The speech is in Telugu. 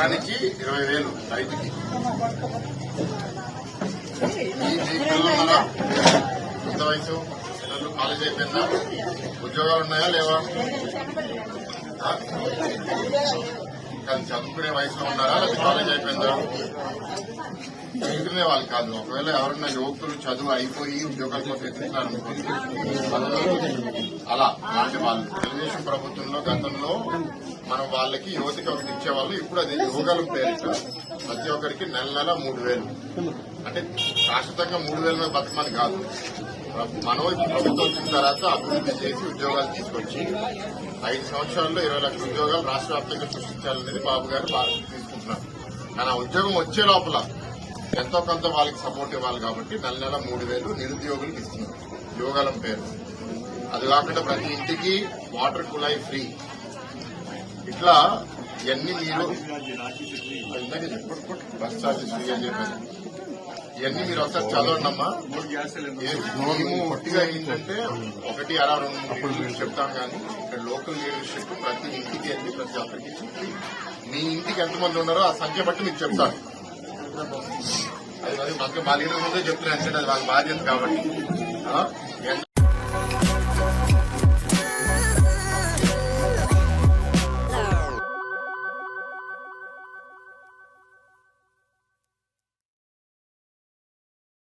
ఎకరానికి ఇరవై వేలు రైతుకి. ఈ వయసు పిల్లలు కాలేజ్ అయిపోయిందా ఉద్యోగాలు ఉన్నాయా లేవా? చదువుకునే వయసులో ఉన్నారా? లేదా కాలేజ్ అయిపోయిందా చదువుకునే వాళ్ళు కాదు. ఒకవేళ ఎవరన్నా యువకులు చదువు అయిపోయి ఉద్యోగాల కోసం ఎత్తున్నారు అలా. అలాంటి వాళ్ళు. తెలుగుదేశం ప్రభుత్వంలో గతంలో మనం వాళ్ళకి యువతకి ఒకటి ఇచ్చేవాళ్ళు. ఇప్పుడు అది యువగలం పేరిట. మధ్య ఒక్కరికి నెల నెల మూడు వేలు. అంటే శాశ్వతంగా మూడు వేల మీద బతకమని కాదు. మనం ప్రభుత్వం వచ్చిన తర్వాత అభివృద్ధి చేసి ఉద్యోగాలు తీసుకొచ్చి ఐదు సంవత్సరాల్లో ఇరవై లక్షల ఉద్యోగాలు రాష్ట్ర వ్యాప్తంగా సృష్టించాలనేది బాబు గారు తీసుకుంటున్నారు. కానీ ఆ ఉద్యోగం వచ్చే లోపల ఎంతో కొంత వాళ్ళకి సపోర్ట్ ఇవ్వాలి కాబట్టి నెల నెల మూడు వేలు నిరుద్యోగులకు ఇస్తున్నారు. యువగలం పేరు. అది కాకుండా ప్రతి ఇంటికి వాటర్ కులాయి ఫ్రీ ఇట్లా ఇవన్నీ మీరు బస్ ఛార్జెస్ ఫ్రీ అని చెప్పాను ఇవన్నీ మీరు ఒకసారి చదవండి అమ్మా మేము ఒట్టిగా ఏంటంటే ఒకటి అలా రెండు ఇళ్ళు చెప్తాం కానీ ఇక్కడ లోకల్ లీడర్షిప్ ప్రతి ఇంటికి వెళ్ళి ప్రతి ఒక్కరికి చెప్పి మీ ఇంటికి ఎంతమంది ఉన్నారో ఆ సంఖ్య బట్టి మీకు చెప్తాను. అది మరి మాకు మా లీడర్ ముందే చెప్తున్నా ఎందుకంటే అది వాళ్ళ బాధ్యత కాబట్టి?